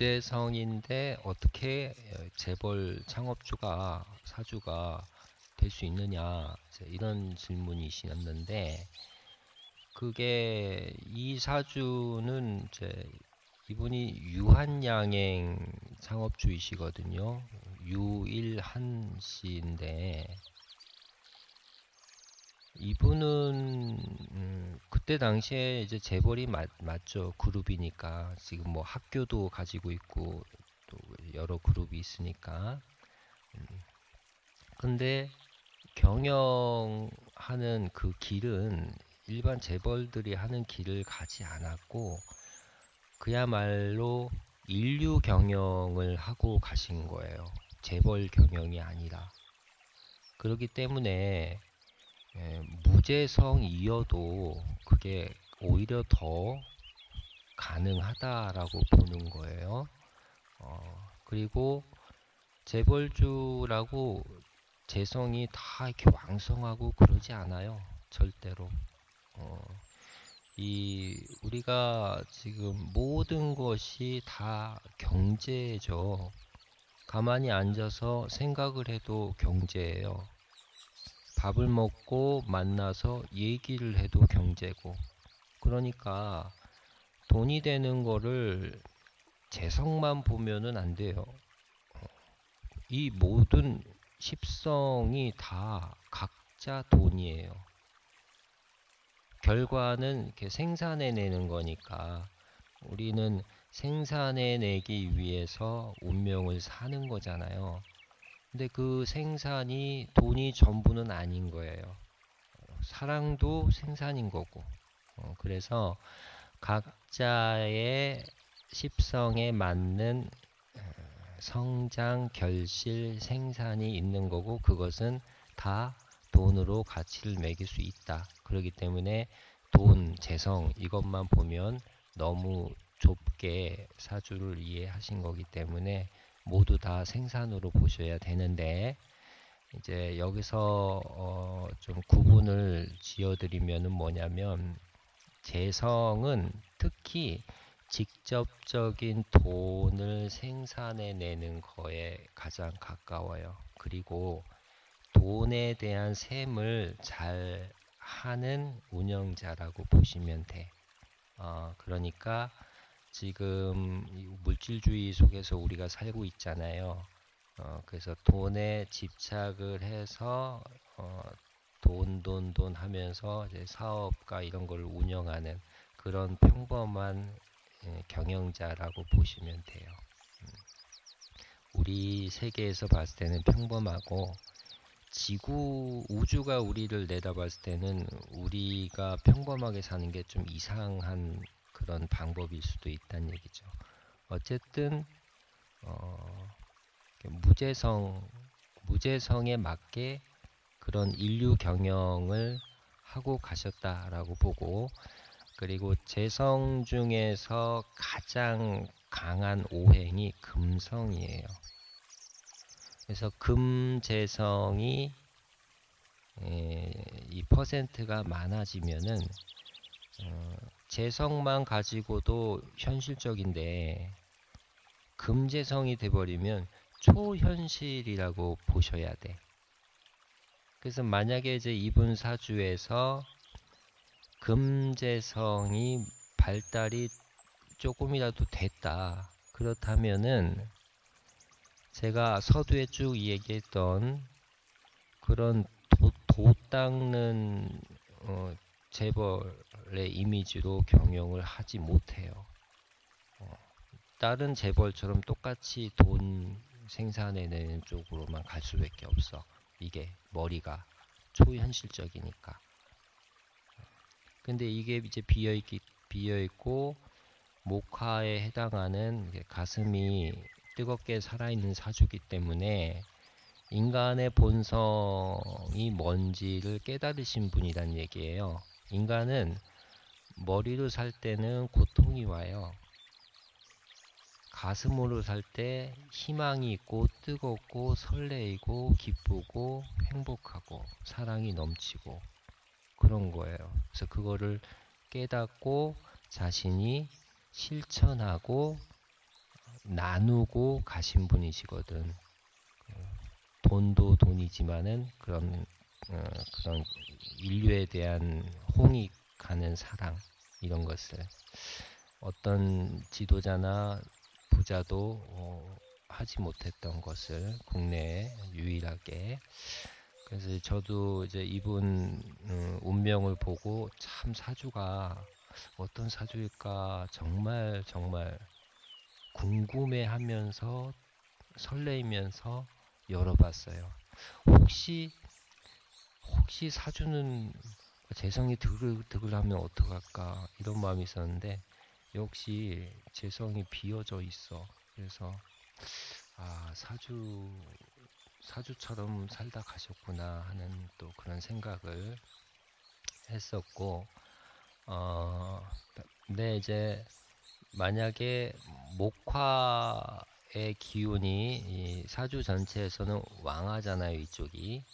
무재성인데 어떻게 재벌 창업주가 사주가 될 수 있느냐 이런 질문이셨는데 그게 이 사주는 이제 이분이 유한양행 창업주이시거든요. 유일한 씨인데 이분은 음, 그때 당시에 이제 재벌이 맞, 맞죠. 그룹이니까. 지금 뭐 학교도 가지고 있고 또 여러 그룹이 있으니까. 음, 근데 경영하는 그 길은 일반 재벌들이 하는 길을 가지 않았고 그야말로 인류 경영을 하고 가신 거예요. 재벌 경영이 아니라. 그렇기 때문에 예, 무재성이어도 그게 오히려 더 가능하다라고 보는 거예요. 어, 그리고 재벌주라고 재성이 다 이렇게 왕성하고 그러지 않아요. 절대로. 어, 이 우리가 지금 모든 것이 다 경제죠. 가만히 앉아서 생각을 해도 경제예요. 밥을 먹고 만나서 얘기를 해도 경제고 그러니까 돈이 되는 거를 재성만 보면은 안 돼요. 이 모든 십성이 다 각자 돈이에요. 결과는 이렇게 생산해내는 거니까 우리는 생산해내기 위해서 운명을 사는 거잖아요. 근데 그 생산이 돈이 전부는 아닌 거예요. 사랑도 생산인 거고. 어, 그래서 각자의 십성에 맞는 어, 성장, 결실, 생산이 있는 거고 그것은 다 돈으로 가치를 매길 수 있다. 그렇기 때문에 돈, 재성 이것만 보면 너무 좁게 사주를 이해하신 거기 때문에 모두 다 생산으로 보셔야 되는데 이제 여기서 어 좀 구분을 지어드리면은 뭐냐면 재성은 특히 직접적인 돈을 생산해 내는 거에 가장 가까워요. 그리고 돈에 대한 셈을 잘 하는 운영자라고 보시면 돼. 어, 그러니까 지금 물질주의 속에서 우리가 살고 있잖아요. 어, 그래서 돈에 집착을 해서 어, 돈, 돈, 돈 하면서 사업가 이런 걸 운영하는 그런 평범한 예, 경영자라고 보시면 돼요. 음. 우리 세계에서 봤을 때는 평범하고 지구 우주가 우리를 내다봤을 때는 우리가 평범하게 사는 게 좀 이상한 그런 방법일 수도 있다는 얘기죠. 어쨌든 어, 무재성 무재성에 맞게 그런 인류 경영을 하고 가셨다라고 보고 그리고 재성 중에서 가장 강한 오행이 금성이에요. 그래서 금재성이 이 퍼센트가 많아지면은 어, 재성만 가지고도 현실적인데 금재성이 돼버리면 초현실이라고 보셔야 돼. 그래서 만약에 이제 이분 사주에서 금재성이 발달이 조금이라도 됐다. 그렇다면은 제가 서두에 쭉 얘기했던 그런 도, 도 닦는 어, 재벌의 이미지로 경영을 하지 못해요. 어, 다른 재벌처럼 똑같이 돈 생산해내는 쪽으로만 갈 수밖에 없어. 이게 머리가 초현실적이니까. 근데 이게 이제 비어있기, 비어있고, 목화에 해당하는 가슴이 뜨겁게 살아있는 사주기 때문에 인간의 본성이 뭔지를 깨달으신 분이란 얘기예요. 인간은 머리로 살 때는 고통이 와요. 가슴으로 살 때 희망이 있고 뜨겁고 설레이고 기쁘고 행복하고 사랑이 넘치고 그런 거예요. 그래서 그거를 깨닫고 자신이 실천하고 나누고 가신 분이시거든. 어, 돈도 돈이지만은 그런 어, 그런 인류에 대한 홍익하는 사랑 이런 것을 어떤 지도자나 부자도 어, 하지 못했던 것을 국내에 유일하게 그래서 저도 이제 이분 음, 운명을 보고 참 사주가 어떤 사주일까 정말 정말 궁금해하면서 설레이면서 열어봤어요. 혹시 혹시 사주는 재성이 드글드글하면 어떡할까 이런 마음이 있었는데 역시 재성이 비어져 있어. 그래서 아 사주 사주처럼 살다 가셨구나 하는 또 그런 생각을 했었고 어 근데 이제 만약에 목화의 기운이 이 사주 전체에서는 왕하잖아요 이쪽이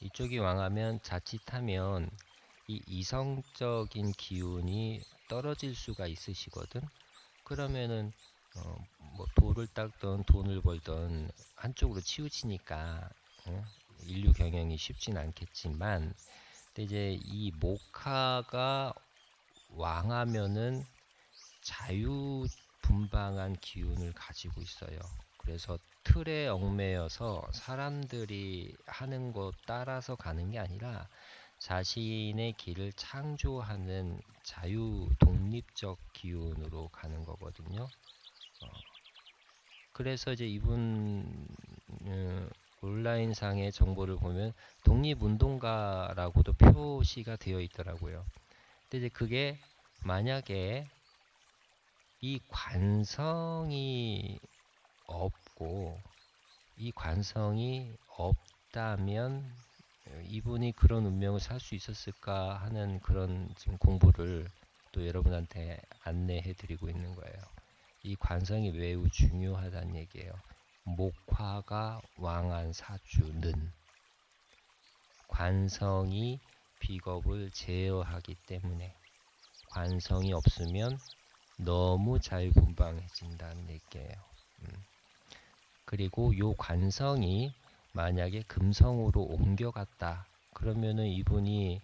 이쪽이 왕하면 자칫하면 이 이성적인 기운이 떨어질 수가 있으시거든 그러면은 어, 뭐 돌을 닦던 돈을 벌던 한쪽으로 치우치니까 어? 인류 경영이 쉽진 않겠지만 근데 이제 이 목화가 왕하면은 자유분방한 기운을 가지고 있어요. 그래서 틀에 얽매여서 사람들이 하는 것 따라서 가는 게 아니라 자신의 길을 창조하는 자유 독립적 기운으로 가는 거거든요. 어, 그래서 이제 이분 음, 온라인상의 정보를 보면 독립운동가라고도 표시가 되어 있더라고요. 근데 이제 그게 만약에 이 관성이 없 고 이 관성이 없다면 이분이 그런 운명을 살 수 있었을까 하는 그런 지금 공부를 또 여러분한테 안내해 드리고 있는 거예요. 이 관성이 매우 중요하다는 얘기예요. 목화가 왕한 사주는 관성이 비겁을 제어하기 때문에 관성이 없으면 너무 자유분방해진다는 얘기예요. 음. 그리고 요 관성이 만약에 금성으로 옮겨갔다 그러면은 이분이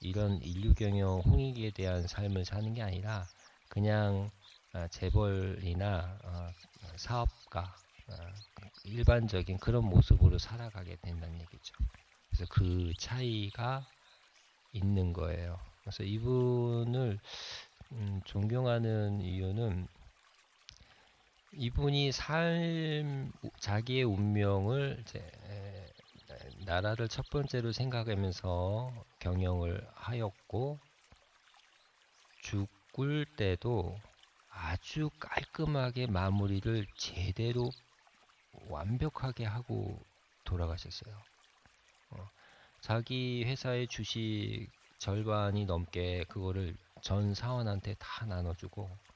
이런 인류경영 홍익에 대한 삶을 사는 게 아니라 그냥 아, 재벌이나 어, 사업가 어, 일반적인 그런 모습으로 살아가게 된다는 얘기죠. 그래서 그 차이가 있는 거예요. 그래서 이분을 음, 존경하는 이유는 이분이 삶 자기의 운명을 이제 에, 나라를 첫 번째로 생각하면서 경영을 하였고 죽을 때도 아주 깔끔하게 마무리를 제대로 완벽하게 하고 돌아가셨어요. 어, 자기 회사의 주식 절반이 넘게 그거를 전 사원한테 다 나눠주고 어,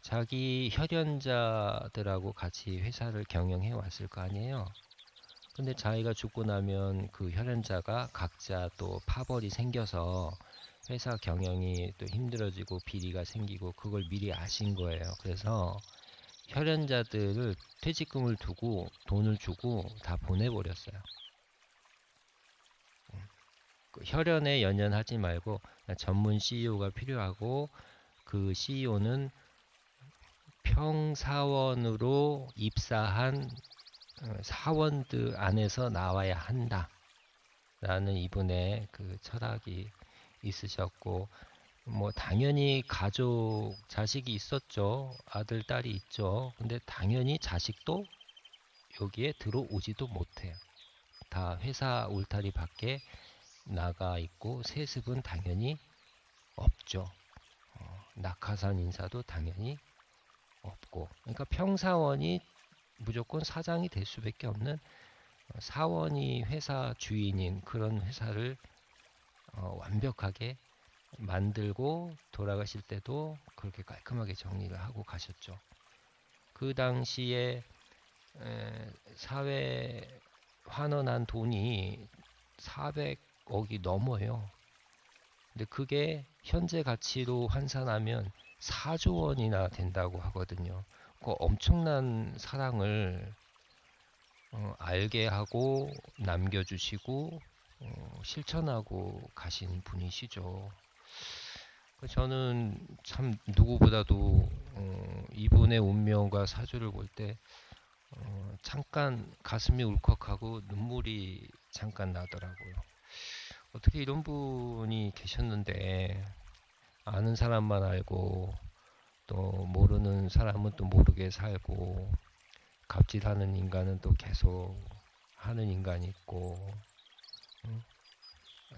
자기 혈연자들하고 같이 회사를 경영해 왔을 거 아니에요. 근데 자기가 죽고 나면 그 혈연자가 각자 또 파벌이 생겨서 회사 경영이 또 힘들어지고 비리가 생기고 그걸 미리 아신 거예요. 그래서 혈연자들을 퇴직금을 두고 돈을 주고 다 보내버렸어요. 그 혈연에 연연하지 말고 전문 CEO가 필요하고 그 CEO는 평사원으로 입사한 어, 사원들 안에서 나와야 한다. 라는 이분의 그 철학이 있으셨고, 뭐, 당연히 가족, 자식이 있었죠. 아들, 딸이 있죠. 근데 당연히 자식도 여기에 들어오지도 못해요. 다 회사 울타리 밖에 나가 있고, 세습은 당연히 없죠. 어, 낙하산 인사도 당연히 없고. 그러니까 평사원이 무조건 사장이 될 수밖에 없는 어, 사원이 회사 주인인 그런 회사를 어, 완벽하게 만들고 돌아가실 때도 그렇게 깔끔하게 정리를 하고 가셨죠. 그 당시에 에, 사회 환원한 돈이 400억이 넘어요. 근데 그게 현재 가치로 환산하면 4조 원이나 된다고 하거든요. 그 엄청난 사랑을 어, 알게 하고 남겨주시고 어, 실천하고 가신 분이시죠. 그 저는 참 누구보다도 어, 이분의 운명과 사주를 볼때 어, 잠깐 가슴이 울컥하고 눈물이 잠깐 나더라고요. 어떻게 이런 분이 계셨는데 아는 사람만 알고 또 모르는 사람은 또 모르게 살고 갑질하는 인간은 또 계속 하는 인간이 있고 응?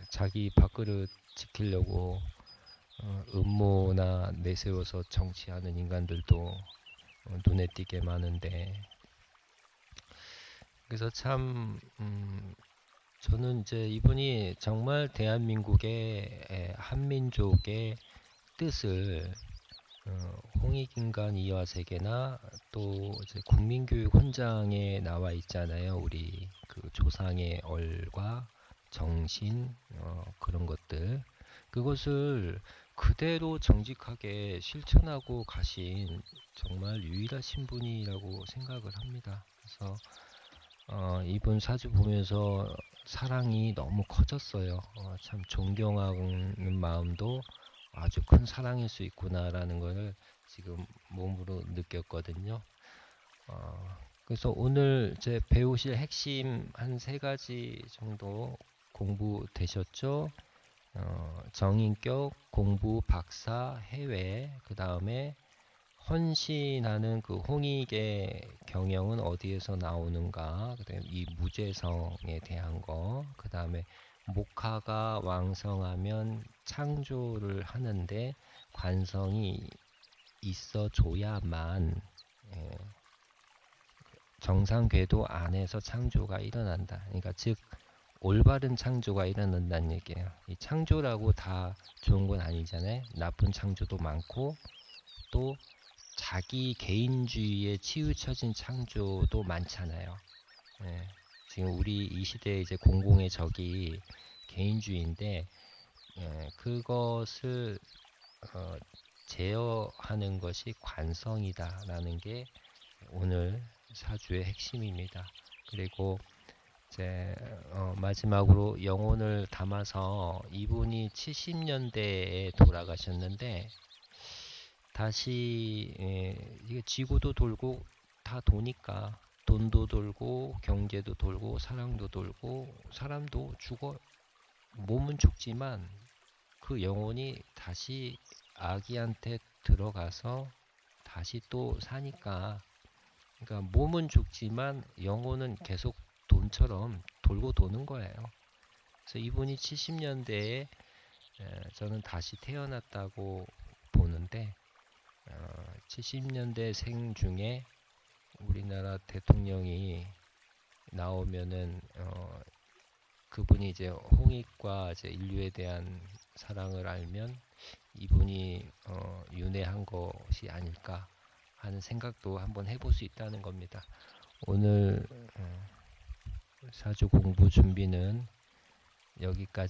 자기 밥그릇 지키려고 어, 음모나 내세워서 정치하는 인간들도 어, 눈에 띄게 많은데 그래서 참 음, 저는 이제 이분이 정말 대한민국의 에, 한민족의 뜻을 어, 홍익인간 이화세계나 또 국민교육 헌장에 나와 있잖아요. 우리 그 조상의 얼과 정신 어, 그런 것들 그것을 그대로 정직하게 실천하고 가신 정말 유일하신 분이라고 생각을 합니다. 그래서 어, 이분 사주 보면서 사랑이 너무 커졌어요. 어, 참 존경하는 마음도 아주 큰 사랑일 수 있구나라는 것을 지금 몸으로 느꼈거든요. 어, 그래서 오늘 이제 배우실 핵심 한 세 가지 정도 공부되셨죠? 어, 정인격, 공부, 박사, 해외, 그 다음에 헌신하는 그 홍익의 경영은 어디에서 나오는가, 그 다음에 이 무죄성에 대한 거, 그 다음에 목화가 왕성하면 창조를 하는데 관성이 있어줘야만 예, 정상 궤도 안에서 창조가 일어난다. 그러니까 즉 올바른 창조가 일어난다는 얘기예요. 이 창조라고 다 좋은 건 아니잖아요. 나쁜 창조도 많고 또 자기 개인주의에 치우쳐진 창조도 많잖아요. 예, 지금 우리 이 시대에 이제 공공의 적이 개인주의인데 예, 그것을 어, 제어하는 것이 관성이다라는 게 오늘 사주의 핵심입니다. 그리고 이제 어, 마지막으로 영혼을 담아서 이분이 70년대에 돌아가셨는데 다시 예, 이게 지구도 돌고 다 도니까 돈도 돌고 경제도 돌고 사랑도 돌고 사람도 죽어 몸은 죽지만 그 영혼이 다시 아기한테 들어가서 다시 또 사니까 그러니까 몸은 죽지만 영혼은 계속 돈처럼 돌고 도는 거예요. 그래서 이분이 70년대에 저는 다시 태어났다고 보는데 어, 70년대 생 중에 우리나라 대통령이 나오면은 어, 그분이 이제 홍익과 이제 인류에 대한 사랑을 알면 이분이 어, 윤회한 것이 아닐까 하는 생각도 한번 해볼 수 있다는 겁니다. 오늘 어, 사주 공부 준비는 여기까지.